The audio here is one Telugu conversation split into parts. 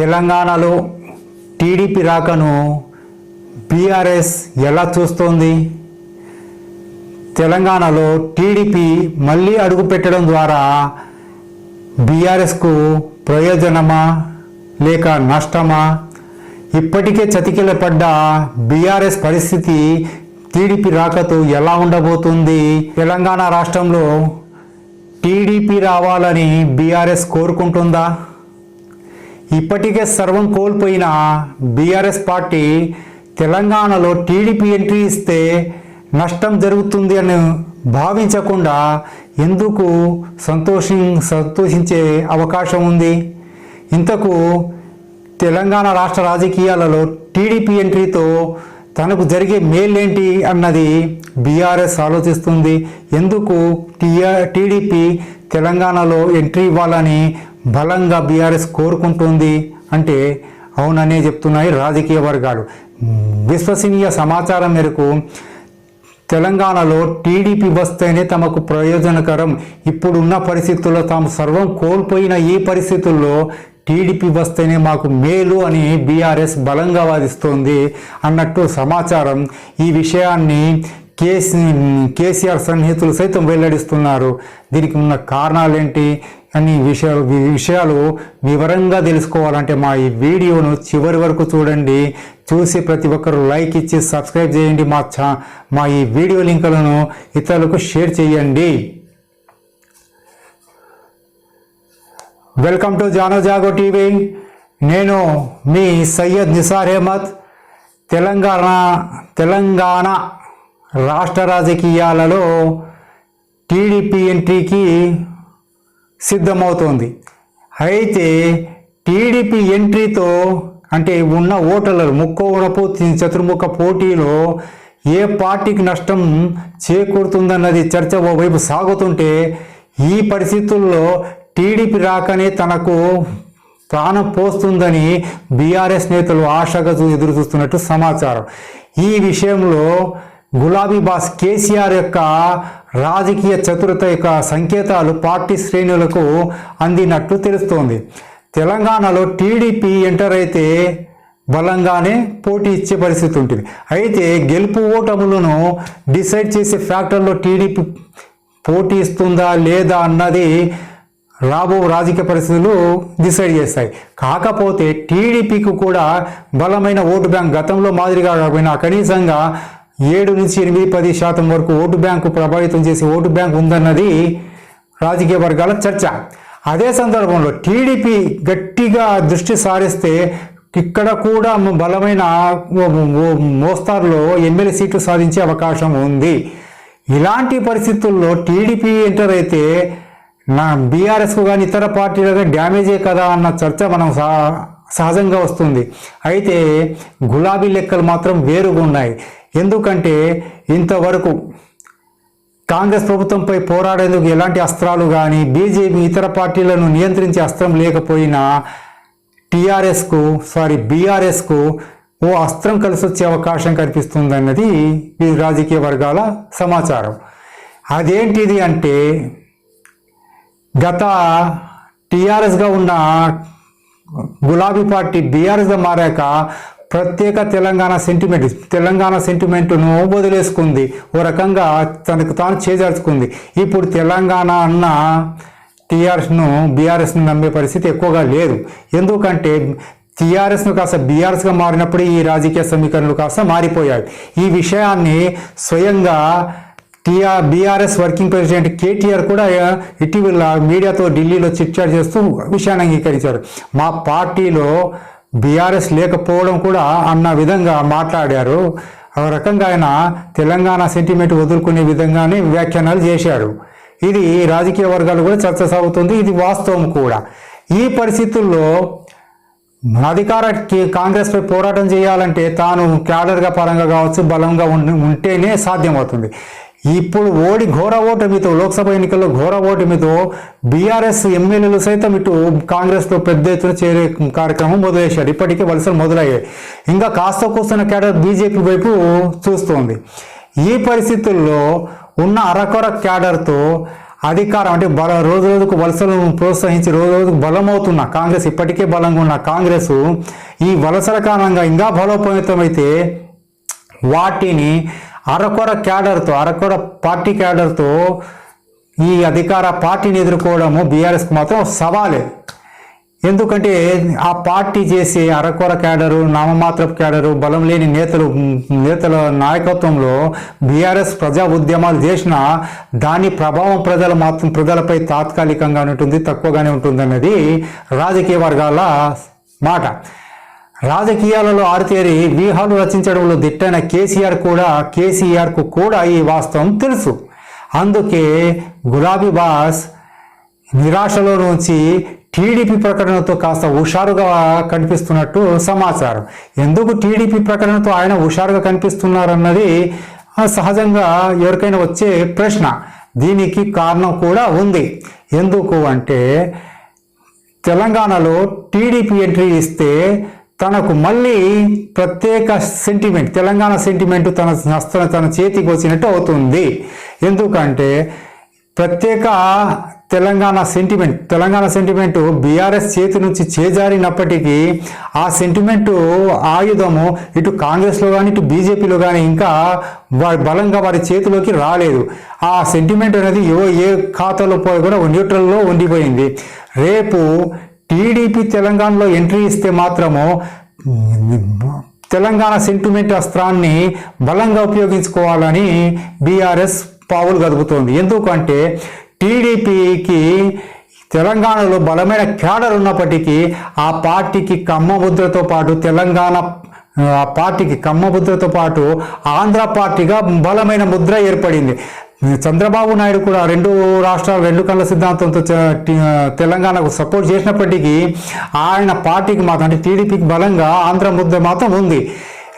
తెలంగాణలో టీడీపీ రాకను బీఆర్ఎస్ ఎలా చూస్తోంది? తెలంగాణలో టీడీపీ మళ్ళీ అడుగుపెట్టడం ద్వారా బీఆర్ఎస్కు ప్రయోజనమా? లేక నష్టమా? ఇప్పటికే చతికిల పడ్డ బీఆర్ఎస్ పరిస్థితి టీడీపీ రాకతో ఎలా ఉండబోతుంది? తెలంగాణ రాష్ట్రంలో టీడీపీ రావాలని బీఆర్ఎస్ కోరుకుంటుందా? ఇప్పటికే సర్వం కోల్పోయిన బీఆర్ఎస్ పార్టీ తెలంగాణలో టీడీపీ ఎంట్రీ ఇస్తే నష్టం జరుగుతుంది అని భావించకుండా ఎందుకు సంతోషి సంతోషించే అవకాశం ఉంది? ఇంతకు తెలంగాణ రాష్ట్ర రాజకీయాలలో టీడీపీ ఎంట్రీతో తనకు జరిగే మేలేంటి అన్నది బీఆర్ఎస్ ఆలోచిస్తుంది. ఎందుకు టీఆర్ టీడీపీ తెలంగాణలో ఎంట్రీ ఇవ్వాలని బలంగా బీఆర్ఎస్ కోరుకుంటుంది అంటే అవుననే చెప్తున్నాయి రాజకీయ వర్గాలు. విశ్వసనీయ సమాచారం మేరకు తెలంగాణలో టీడీపీ వస్తేనే తమకు ప్రయోజనకరం. ఇప్పుడున్న పరిస్థితుల్లో తాము సర్వం కోల్పోయిన ఈ పరిస్థితుల్లో టీడీపీ వస్తేనే మాకు మేలు అని బీఆర్ఎస్ బలంగా వాదిస్తోంది అన్నట్టు సమాచారం ఈ విషయాన్ని కేసీ కేసీఆర్ సన్నిహితులు సైతం వెల్లడిస్తున్నారు. దీనికి ఉన్న కారణాలేంటి? అన్ని విషయాలు విషయాలు వివరంగా తెలుసుకోవాలంటే మా ఈ వీడియోను చివరి వరకు చూడండి. చూసి ప్రతి ఒక్కరు లైక్ ఇచ్చి సబ్స్క్రైబ్ చేయండి. మా ఛా మా ఈ వీడియో లింకులను ఇతరులకు షేర్ చేయండి. Welcome to Jaano Jaago TV. నేను మీ సయ్యద్ నిసార్ అహ్మద్. తెలంగాణ తెలంగాణ రాష్ట్ర రాజకీయాలలో టీడీపీ ఎంట్రీకి సిద్ధమవుతోంది. అయితే టీడీపీ ఎంట్రీతో అంటే ఉన్న ఓటర్లు ముక్కోవరపు చతుర్ముఖ పోటీలో ఏ పార్టీకి నష్టం చేకూరుతుందన్నది చర్చ ఓవైపు సాగుతుంటే ఈ పరిస్థితుల్లో టీడీపీ రాకనే తనకు ప్రాణం పోస్తుందని బీఆర్ఎస్ నేతలు ఆశగా ఎదురు చూస్తున్నట్టు సమాచారం. ఈ విషయంలో గులాబీ బాస్ కేసీఆర్ యొక్క రాజకీయ చతురత యొక్క సంకేతాలు పార్టీ శ్రేణులకు అందినట్టు తెలుస్తోంది. తెలంగాణలో టీడీపీ ఎంటర్ అయితే బలంగానే పోటీ ఇచ్చే పరిస్థితి ఉంటుంది. అయితే గెలుపు ఓటములను డిసైడ్ చేసే ఫ్యాక్టర్లో టీడీపీ పోటీ ఇస్తుందా లేదా అన్నది రాబో రాజకీయ పరిస్థితులు డిసైడ్ చేస్తాయి. కాకపోతే టీడీపీకి కూడా బలమైన ఓటు బ్యాంక్ గతంలో మాదిరిగా కాకపోయినా కనీసంగా ఏడు నుంచి ఎనిమిది పది శాతం వరకు ఓటు బ్యాంకు ప్రభావితం చేసే ఓటు బ్యాంక్ ఉందన్నది రాజకీయ వర్గాల చర్చ. అదే సందర్భంలో టీడీపీ గట్టిగా దృష్టి సారిస్తే ఇక్కడ కూడా బలమైన మోస్తారులో ఎమ్మెల్యే సీట్లు సాధించే అవకాశం ఉంది. ఇలాంటి పరిస్థితుల్లో టీడీపీ ఎంటర్ అయితే నా బీఆర్ఎస్కు కానీ ఇతర పార్టీలకు డ్యామేజే కదా అన్న చర్చ మనం సహ- సహజంగా వస్తుంది. అయితే గులాబీ లెక్కలు మాత్రం వేరుగా ఉన్నాయి. ఎందుకంటే ఇంతవరకు కాంగ్రెస్ ప్రభుత్వంపై పోరాడేందుకు ఎలాంటి అస్త్రాలు కానీ బీజేపీ ఇతర పార్టీలను నియంత్రించే అస్త్రం లేకపోయినా టీఆర్ఎస్కు సారీ బీఆర్ఎస్కు ఓ అస్త్రం కలిసి వచ్చే అవకాశం కనిపిస్తుందన్నది ఈ రాజకీయ వర్గాల సమాచారం. అదేంటిది అంటే గత టీఆర్ఎస్గా ఉన్న గులాబీ పార్టీ బీఆర్ఎస్గా మారాక ప్రత్యేక తెలంగాణ సెంటిమెంట్ తెలంగాణ సెంటిమెంట్ను వదిలేసుకుంది. ఓ రకంగా తనకు తాను చేజార్చుకుంది. ఇప్పుడు తెలంగాణ అన్న టీఆర్ఎస్ను బీఆర్ఎస్ను నమ్మే పరిస్థితి ఎక్కువగా లేదు. ఎందుకంటే టీఆర్ఎస్ను కాస్త బీఆర్ఎస్గా మారినప్పుడు ఈ రాజకీయ సమీకరణలు కాస్త మారిపోయాయి. ఈ విషయాన్ని స్వయంగా TR BRS working president KTR కూడా ఇటీవల మీడియాతో ఢిల్లీలో చిట్చాట్ చేస్తూ విషయాన్ని అంగీకరించారు. మా పార్టీలో బీఆర్ఎస్ లేకపోవడం కూడా అన్న విధంగా మాట్లాడారు. ఆ రకంగా ఆయన తెలంగాణ సెంటిమెంట్ వదులుకునే విధంగానే వ్యాఖ్యానాలు చేశారు. ఇది రాజకీయ వర్గాలు కూడా చర్చ సాగుతుంది. ఇది వాస్తవం కూడా. ఈ పరిస్థితుల్లో అధికార కాంగ్రెస్పై పోరాటం చేయాలంటే తాను క్యాడర్గా పరంగా కావచ్చు బలంగా ఉండి ఉంటేనే సాధ్యమవుతుంది. ఇప్పుడు ఓడి ఘోర ఓటమితో లోక్సభ ఎన్నికల్లో ఘోర ఓటమితో బీఆర్ఎస్ ఎమ్మెల్యేలు సైతం ఇటు కాంగ్రెస్లో పెద్ద ఎత్తున చేరే కార్యక్రమం మొదలేశారు ఇప్పటికే వలసలు మొదలయ్యాయి. ఇంకా కాస్త కూస్తున్న క్యాడర్ బీజేపీ వైపు చూస్తోంది. ఈ పరిస్థితుల్లో ఉన్న అరకొర క్యాడర్తో అధికారం అంటే బల రోజు రోజుకు వలసలను ప్రోత్సహించి రోజు రోజుకు బలమవుతున్న కాంగ్రెస్ ఇప్పటికే బలంగా ఉన్న కాంగ్రెస్ ఈ వలసల కారణంగా ఇంకా బలోపేతమైతే వాటిని అరకొర క్యాడర్తో అరకొర పార్టీ క్యాడర్తో ఈ అధికార పార్టీని ఎదుర్కోవడము బీఆర్ఎస్కి మాత్రం సవాలే. ఎందుకంటే ఆ పార్టీ చేసే అరకొర క్యాడరు నామమాత్రపు క్యాడరు బలం లేని నేతలు నేతల నాయకత్వంలో బీఆర్ఎస్ ప్రజా ఉద్యమాలు చేసిన దాని ప్రభావం ప్రజల మాత్రం ప్రజలపై తాత్కాలికంగా ఉంటుంది తక్కువగానే ఉంటుందన్నది రాజకీయ వర్గాల మాట. రాజకీయాలలో ఆరితేరి వ్యూహాలు రచించడంలో దిట్టైన కేసీఆర్ కూడా కేసీఆర్కు కూడా ఈ వాస్తవం తెలుసు. అందుకే గులాబీ బాస్ నిరాశలో నుంచి టీడీపీ ప్రకటనతో కాస్త హుషారుగా కనిపిస్తున్నట్టు సమాచారం. ఎందుకు టీడీపీ ప్రకటనతో ఆయన హుషారుగా కనిపిస్తున్నారన్నది సహజంగా ఎవరికైనా వచ్చే ప్రశ్న. దీనికి కారణం కూడా ఉంది. ఎందుకు అంటే తెలంగాణలో టీడీపీ ఎంట్రీ ఇస్తే తనకు మళ్ళీ ప్రత్యేక సెంటిమెంట్ తెలంగాణ సెంటిమెంట్ తన హస్త తన చేతికి వచ్చినట్టు అవుతుంది. ఎందుకంటే ప్రత్యేక Telangana sentiment Telangana sentiment BRS చేతి నుంచి చేజారినప్పటికీ ఆ సెంటిమెంటు ఆయుధము ఇటు కాంగ్రెస్లో కానీ ఇటు బీజేపీలో కానీ ఇంకా వారి బలంగా వారి చేతిలోకి రాలేదు. ఆ సెంటిమెంట్ అనేది ఏ ఏ ఖాతాలో పోయి కూడా న్యూట్రల్లో ఉండిపోయింది. రేపు టీడీపీ తెలంగాణలో ఎంట్రీ ఇస్తే మాత్రము తెలంగాణ సెంటిమెంట్ అస్త్రాన్ని బలంగా ఉపయోగించుకోవాలని బీఆర్ఎస్ పావులు కదుపుతోంది ఎందుకంటే టీడీపీకి తెలంగాణలో బలమైన క్యాడర్ ఉన్నప్పటికీ ఆ పార్టీకి కమ్మముద్రతో పాటు తెలంగాణ ఆ పార్టీకి కమ్మముద్రతో పాటు ఆంధ్ర పార్టీగా బలమైన ముద్ర ఏర్పడింది. చంద్రబాబు నాయుడు కూడా రెండు రాష్ట్రాలు రెండు కళ్ళ సిద్ధాంతంతో తెలంగాణకు సపోర్ట్ చేసినప్పటికీ ఆయన పార్టీకి మాత్రం అంటే టీడీపీకి బలంగా ఆంధ్ర ముద్ద మాత్రం ఉంది.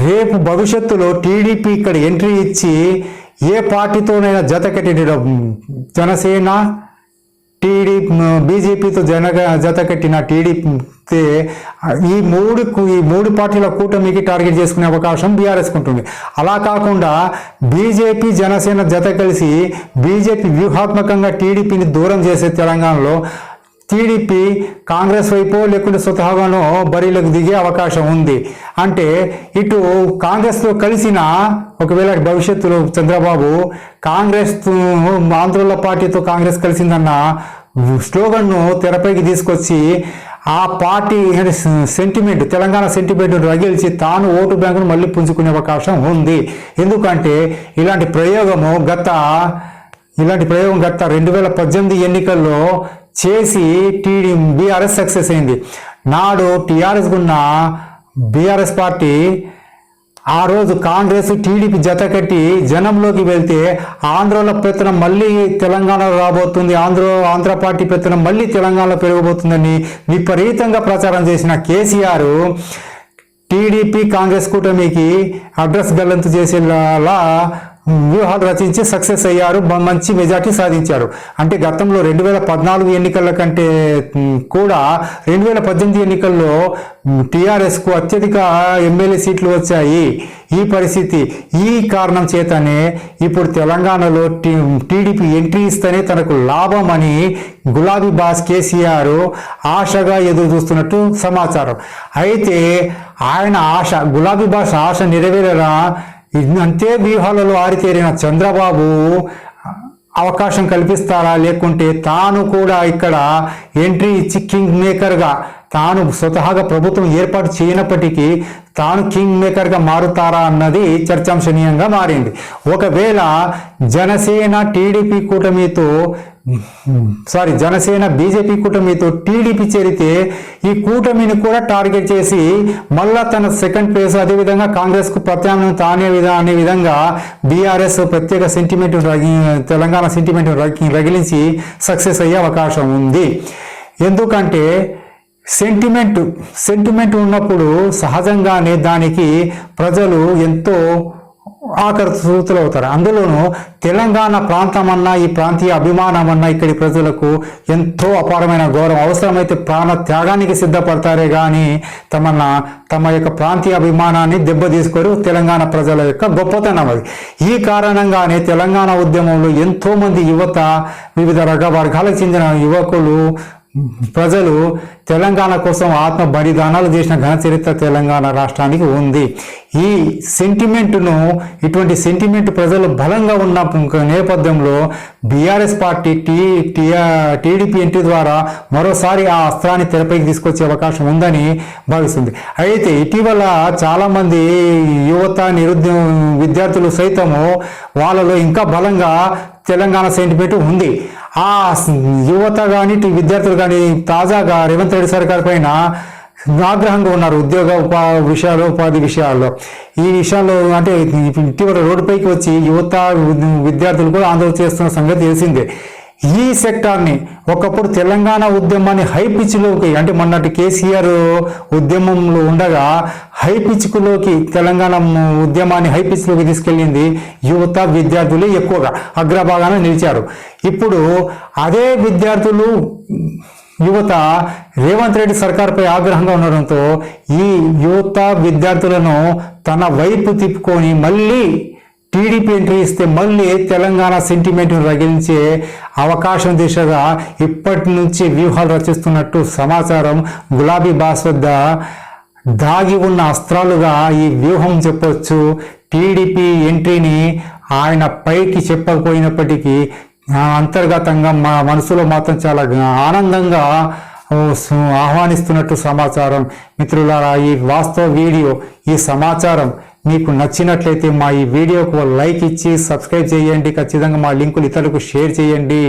రేపు భవిష్యత్తులో టీడీపీ ఇక్కడ ఎంట్రీ ఇచ్చి ఏ పార్టీతోనైనా జత కట్టిన జనసేన టీడీ బీజేపీతో జనగ జత కట్టిన టీడీపీ ఈ మూడు ఈ మూడు పార్టీల కూటమికి టార్గెట్ చేసుకునే అవకాశం బీఆర్ఎస్ ఉంటుంది. అలా కాకుండా బీజేపీ జనసేన జత కలిసి బీజేపీ వ్యూహాత్మకంగా టీడీపీని దూరం చేసే తెలంగాణలో టీడీపీ కాంగ్రెస్ వైపు లేకుంటే స్వతహాగానో బరిలోకి దిగే అవకాశం ఉంది. అంటే ఇటు కాంగ్రెస్తో కలిసిన ఒకవేళ భవిష్యత్తులో చంద్రబాబు కాంగ్రెస్ ఆంధ్రుల పార్టీతో కాంగ్రెస్ కలిసిందన్న స్లోగన్ను తెరపైకి తీసుకొచ్చి ఆ పార్టీ సెంటిమెంట్ తెలంగాణ సెంటిమెంట్ రగిల్చి తాను ఓటు బ్యాంకును మళ్ళీ పుంజుకునే అవకాశం ఉంది. ఎందుకంటే ఇలాంటి ప్రయోగము గత ఇలాంటి ప్రయోగం గత రెండు వేల పద్దెనిమిది ఎన్నికల్లో చేసి టీడీ బీఆర్ఎస్ సక్సెస్ అయింది. నాడు టీఆర్ఎస్ ఉన్న బీఆర్ఎస్ పార్టీ ఆ రోజు కాంగ్రెస్ టీడీపీ జత కట్టి జనంలోకి వెళ్తే ఆంధ్రలో పెత్తనం మళ్ళీ తెలంగాణలో రాబోతుంది. ఆంధ్ర ఆంధ్ర పార్టీ పెత్తనం మళ్ళీ తెలంగాణలో పెరగబోతుందని విపరీతంగా ప్రచారం చేసిన కేసీఆర్ టీడీపీ కాంగ్రెస్ కూటమికి అడ్రస్ గల్లంతు చేసేలా వ్యూహాలు రచించి సక్సెస్ అయ్యారు మంచి మెజార్టీ సాధించారు. అంటే గతంలో రెండు వేల పద్నాలుగు ఎన్నికల కంటే కూడా రెండు వేల పద్దెనిమిది ఎన్నికల్లో టీఆర్ఎస్కు అత్యధిక ఎమ్మెల్యే సీట్లు వచ్చాయి. ఈ పరిస్థితి ఈ కారణం చేతనే ఇప్పుడు తెలంగాణలో టీడీపీ ఎంట్రీ ఇస్తేనే తనకు లాభం అని గులాబీ బాస్ కేసీఆర్ ఆశగా ఎదురు చూస్తున్నట్టు సమాచారం. అయితే ఆయన ఆశ గులాబీ బాస్ ఆశ నెరవేరరా? అంతే వ్యూహాలలో ఆరితేరిన చంద్రబాబు అవకాశం కల్పిస్తారా? లేకుంటే తాను కూడా ఇక్కడ ఎంట్రీ ఇచ్చి కింగ్ మేకర్గా తాను స్వతహాగా ప్రభుత్వం ఏర్పాటు చేయనప్పటికీ తాను కింగ్ మేకర్గా మారుతారా అన్నది చర్చాంశనీయంగా మారింది. ఒకవేళ జనసేన టీడీపీ కూటమితో సారీ జనసేన బీజేపీ కూటమితో టీడీపీ చేరితే ఈ కూటమిని కూడా టార్గెట్ చేసి మళ్ళా తన సెకండ్ ప్లేస్ అదేవిధంగా కాంగ్రెస్కు ప్రత్యామ్నాయం తానే విధా అనే విధంగా బీఆర్ఎస్ ప్రత్యేక సెంటిమెంట్ తెలంగాణ సెంటిమెంట్ రగిలించి సక్సెస్ అయ్యే అవకాశం ఉంది. ఎందుకంటే సెంటిమెంట్ సెంటిమెంట్ ఉన్నప్పుడు సహజంగానే దానికి ప్రజలు ఎంతో ఆకర్షితులు అవుతారు. అందులోనూ తెలంగాణ ప్రాంతం అన్నా ఈ ప్రాంతీయ అభిమానం అన్నా ఇక్కడి ప్రజలకు ఎంతో అపారమైన గౌరవం. అవసరమైతే ప్రాణ త్యాగానికి సిద్ధపడతారే కానీ తమన్న తమ యొక్క ప్రాంతీయ అభిమానాన్ని దెబ్బతీసుకోరు తెలంగాణ ప్రజల యొక్క గొప్పతనం అది. ఈ కారణంగానే తెలంగాణ ఉద్యమంలో ఎంతోమంది యువత వివిధ రక వర్గాలకు చెందిన యువకులు ప్రజలు తెలంగాణ కోసం ఆత్మ బలిదానాలు చేసిన ఘన చరిత్ర తెలంగాణ రాష్ట్రానికి ఉంది. ఈ సెంటిమెంట్ను ఇటువంటి సెంటిమెంట్ ప్రజలు బలంగా ఉన్న నేపథ్యంలో BRS party T TDP entry ద్వారా మరోసారి ఆ అస్త్రాన్ని తెరపైకి తీసుకొచ్చే అవకాశం ఉందని భావిస్తుంది. అయితే ఇటీవల చాలామంది యువత నిరుద్యో విద్యార్థులు సైతము వాళ్ళలో ఇంకా బలంగా తెలంగాణ సెంటిమెంట్ ఉంది. ఆ యువత కానీ విద్యార్థులు కానీ తాజాగా రేవంత్ రెడ్డి సర్కార్ పైన ఆగ్రహంగా ఉన్నారు ఉద్యోగ ఉపా విషయాలు ఉపాధి విషయాల్లో. ఈ విషయాల్లో అంటే ఇటీవల రోడ్డుపైకి వచ్చి యువత విద్యార్థులు కూడా ఆందోళన చేస్తున్న సంగతి తెలిసిందే. ఈ సెక్టార్ని ఒకప్పుడు తెలంగాణ ఉద్యమాన్ని హై పిచ్లోకి అంటే మొన్నటి కేసీఆర్ ఉద్యమంలో ఉండగా హై పిచ్కులోకి తెలంగాణ ఉద్యమాన్ని హై పిచ్లోకి తీసుకెళ్ళింది యువత విద్యార్థులు ఎక్కువగా అగ్రభాగాన నిలిచారు. ఇప్పుడు అదే విద్యార్థులు యువత రేవంత్ రెడ్డి సర్కార్పై ఆగ్రహంగా ఉండడంతో ఈ యువత విద్యార్థులను తన వైపు తిప్పుకొని మళ్ళీ టీడీపీ ఎంట్రీ ఇస్తే మళ్ళీ తెలంగాణ సెంటిమెంట్ను రగిలించే అవకాశం దిశగా ఇప్పటి నుంచి వ్యూహాలు రచిస్తున్నట్టు సమాచారం గులాబీ బాస్ వద్ద దాగి ఉన్న అస్త్రాలుగా ఈ వ్యూహం చెప్పొచ్చు. టీడీపీ ఎంట్రీని ఆయన పైకి చెప్పకపోయినప్పటికీ అంతర్గతంగా మా మనసులో మాత్రం చాలా ఆనందంగా ఆహ్వానిస్తున్నట్టు సమాచారం. మిత్రులారా ఈ వాస్తవ వీడియో ఈ సమాచారం మీకు నచ్చినట్లయితే మా ఈ వీడియోకు లైక్ ఇచ్చి సబ్స్క్రైబ్ చేయండి. ఖచ్చితంగా మా లింకులు ఇతరులకు షేర్ చేయండి.